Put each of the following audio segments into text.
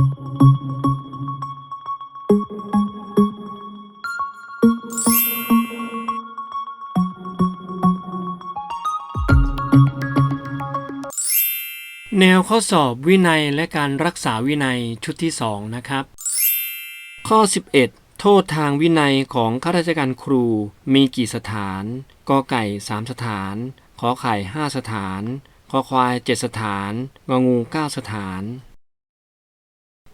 แนวข้อสอบวินัยและการรักษาวินัยชุดที่ 2 นะครับ ข้อ 11 โทษทางวินัยของข้าราชการครูมีกี่สถานกอไก่ 3 สถาน ขอไข่ 5 สถาน คอควาย 7 สถาน งองู 9 สถาน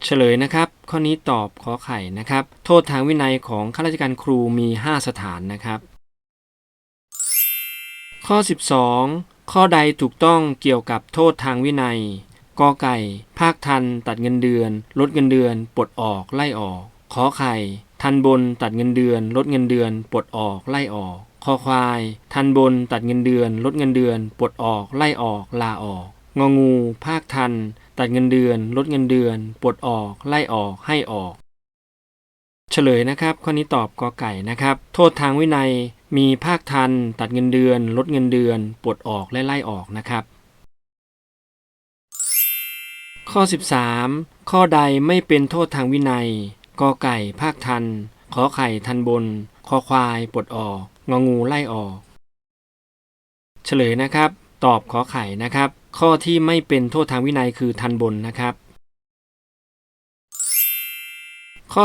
เฉลยนะครับ ข้อนี้ตอบขอไข่นะครับ โทษทางวินัยของข้าราชการครูมี 5 สถานนะครับ ข้อ 12 ข้อใดถูกต้องเกี่ยวกับโทษทางวินัยกอไก่ ภาคทัน ตัดเงินเดือน ลดเงินเดือน ปลดออก ไล่ออก ขอไข่ ทันบน ตัดเงินเดือน ลดเงินเดือน ปลดออก ไล่ออก คอควาย ทันบน ตัดเงินเดือน ลดเงินเดือน ปลดออก ไล่ออก ลาออก งองู ภาคทัน ตัดเงินเดือน ลดเงินเดือน ปลดออก ไล่ออก ให้ออก เฉลยนะครับ ข้อนี้ตอบกอไก่นะครับ โทษทางวินัยมีภาคทัน ตัดเงินเดือน ลดเงินเดือน ปลดออก และไล่ออกนะครับ ข้อ 13 ข้อใดไม่เป็นโทษทางวินัยกอไก่ ภาคทัน ขอไข่ทันบน คอควาย ปลดออก งองูไล่ออก เฉลยนะครับ ตอบขอไข่นะครับ ข้อที่ไม่เป็นโทษทางวินัยคือทันบนนะครับ ข้อ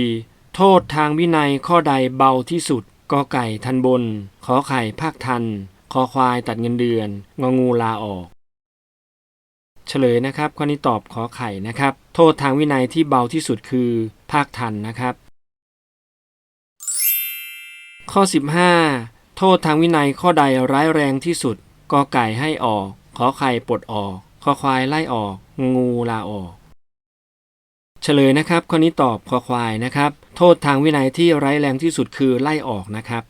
14 โทษทางวินัยข้อใดเบาที่สุดกอไก่ทันบน ขอไข่ภาคทัน คอควายตัดเงินเดือน งองูลาออก เฉลยนะครับข้อนี้ตอบขอไข่นะครับ โทษทางวินัยที่เบาที่สุดคือภาคทันนะครับ ข้อ 15 โทษทางวินัยข้อใดร้ายแรงที่สุดกอไก่ให้ออก ขอไข่ปลดออก คอควายไล่ออก งูลาออก เฉลยนะครับ ข้อนี้ตอบคอควายนะครับ โทษทางวินัยที่ร้ายแรงที่สุดคือไล่ออกนะครับ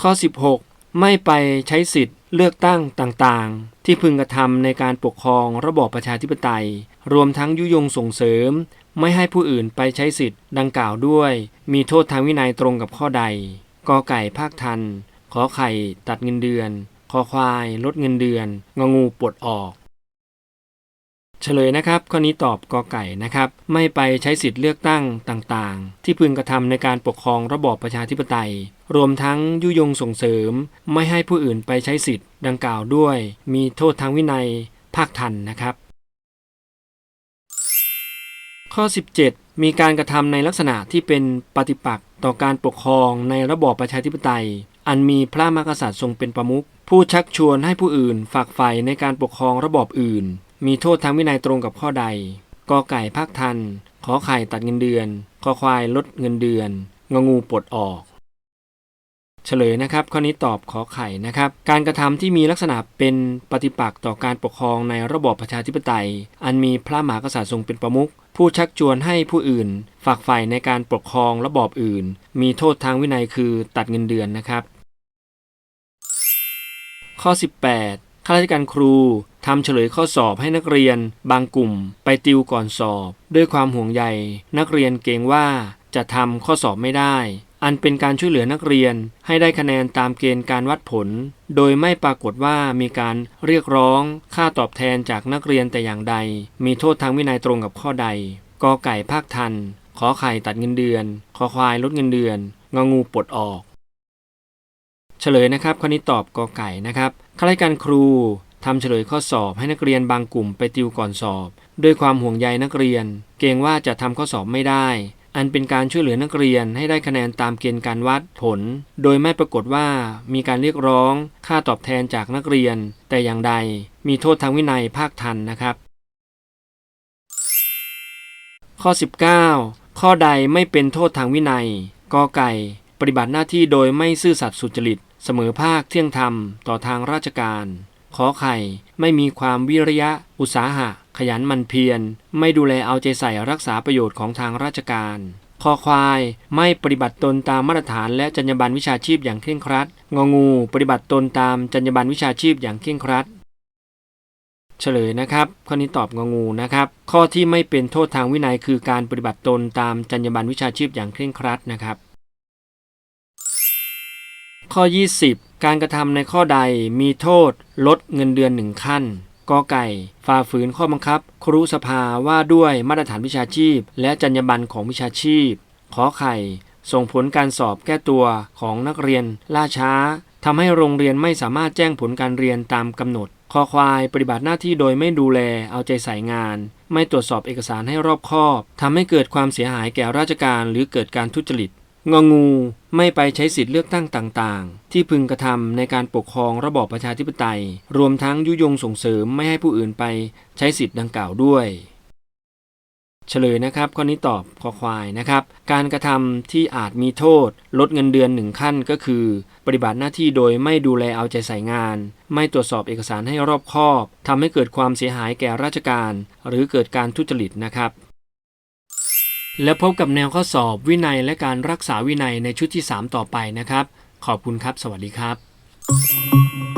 ข้อ 16 ไม่ไปใช้สิทธิ์เลือกตั้งต่างๆ ที่พึงกระทำในการปกครองระบอบประชาธิปไตย รวมทั้งยุยงส่งเสริม ไม่ให้ผู้อื่นไปใช้สิทธิ์ดังกล่าวด้วย มีโทษทางวินัยตรงกับข้อใดกอไก่ภาคทัน ขอไข่ตัดเงินเดือน คอควายลดเงินเดือน งองูปลดออกเฉลยนะครับข้อนี้ตอบกอไก่นะครับ ไม่ไปใช้สิทธิ์เลือกตั้งต่างๆ ที่พึงกระทำในการปกครองระบอบประชาธิปไตย รวมทั้งยุยงส่งเสริม ไม่ให้ผู้อื่นไปใช้สิทธิ์ดังกล่าวด้วย มีโทษทางวินัย ภาคทันนะครับ ข้อ 17 มีการกระทำในลักษณะที่เป็นปฏิปักษ์ต่อการปกครองในระบอบประชาธิปไตย อันมีพระมหากษัตริย์ทรงเป็นประมุขผู้ชักชวนให้ผู้อื่นฝากใฝ่ในการปกครองระบอบอื่น มีโทษทางวินัยตรงกับข้อใดกอไก่ภาคทัน ขอไข่ตัดเงินเดือนคอควายลดเงินเดือนงงูปลดออก เฉลยนะครับ ข้อนี้ตอบขอไข่นะครับ การกระทำที่มีลักษณะเป็นปฏิปักษ์ต่อการปกครองในระบอบประชาธิปไตย อันมีพระมหากษัตริย์ทรงเป็นประมุขผู้ชักชวนให้ผู้อื่น ฝากใฝ่ในการปกครองระบอบอื่น มีโทษทางวินัยคือตัดเงินเดือนนะครับ ข้อ 18ข้าราชการครูทำเฉลยข้อสอบให้นักเรียน บางกลุ่มไปติวก่อนสอบ ด้วยความห่วงใย นักเรียนเกรงว่าจะทำข้อสอบไม่ได้ อันเป็นการช่วยเหลือนักเรียนให้ได้คะแนนตามเกณฑ์การวัดผล โดยไม่ปรากฏว่ามีการเรียกร้องค่าตอบแทนจากนักเรียนแต่อย่างใด มีโทษทางวินัยตรงกับข้อใดกอไก่ภาคทัน ขอไข่ตัดเงินเดือน ขอควายลดเงินเดือน งองูปลดออก เฉลยนะครับข้อนี้ตอบกอไก่นะครับข้าราชการครูทำเฉลยข้อสอบให้นักเรียนบางกลุ่มไปติวก่อนสอบ ด้วยความห่วงใยนักเรียน เกรงว่าจะทำข้อสอบไม่ได้ อันเป็นการช่วยเหลือนักเรียนให้ได้คะแนนตามเกณฑ์การวัดผล โดยไม่ปรากฏว่ามีการเรียกร้องค่าตอบแทนจากนักเรียน แต่อย่างใดมีโทษทางวินัยภาคทันนะครับ ข้อ 19 ข้อใดไม่เป็นโทษทางวินัยกอไก่ ปฏิบัติหน้าที่โดยไม่ซื่อสัตย์สุจริต เสมอภาคเที่ยงธรรมต่อทางราชการ ขอไข่ไม่มีความวิริยะ อุตสาหะ ขยันมันเพียร ไม่ดูแลเอาใจใส่รักษาประโยชน์ของทางราชการคอควายไม่ปฏิบัติตนตามมาตรฐานและจรรยาบรรณวิชาชีพอย่างเคร่งครัด งองูปฏิบัติตนตามจรรยาบรรณวิชาชีพอย่างเคร่งครัด เฉลยนะครับ ข้อนี้ตอบงองูนะครับ ข้อที่ไม่เป็นโทษทางวินัยคือการปฏิบัติตนตามจรรยาบรรณวิชาชีพอย่างเคร่งครัดนะครับ ข้อ 20 การกระทำในข้อใดมีโทษ ลดเงินเดือนหนึ่งขั้นกอไก่ฝ่าฝืนข้อบังคับ ครุสภาว่าด้วยมาตรฐานวิชาชีพ และจรรยาบรรณของวิชาชีพ ขอไข่ ส่งผลการสอบแก้ตัวของนักเรียน ล่าช้าทำให้โรงเรียนไม่สามารถแจ้งผลการเรียนตามกำหนดคอควายปฏิบัติหน้าที่โดยไม่ดูแลเอาใจใส่งาน ไม่ตรวจสอบเอกสารให้รอบคอบทำให้เกิดความเสียหายแก่ราชการหรือเกิดการทุจริต งองูไม่ไปใช้สิทธิเลือกตั้งต่างๆ ที่พึงกระทำในการปกครองระบอบประชาธิปไตย รวมทั้งยุยงส่งเสริมไม่ให้ผู้อื่นไปใช้สิทธิ์ดังกล่าวด้วย เฉลยนะครับข้อนี้ตอบคอควายนะครับ การกระทำที่อาจมีโทษ ลดเงินเดือนหนึ่งขั้นก็คือ ปฏิบัติหน้าที่โดยไม่ดูแลเอาใจใส่งาน ไม่ตรวจสอบเอกสารให้รอบคอบทำให้เกิดความเสียหายแก่ราชการ หรือเกิดการทุจริตนะครับ แล้วพบกับแนวข้อสอบวินัยและการรักษาวินัยในชุดที่ 3 ต่อไปนะครับ ขอบคุณครับ สวัสดีครับ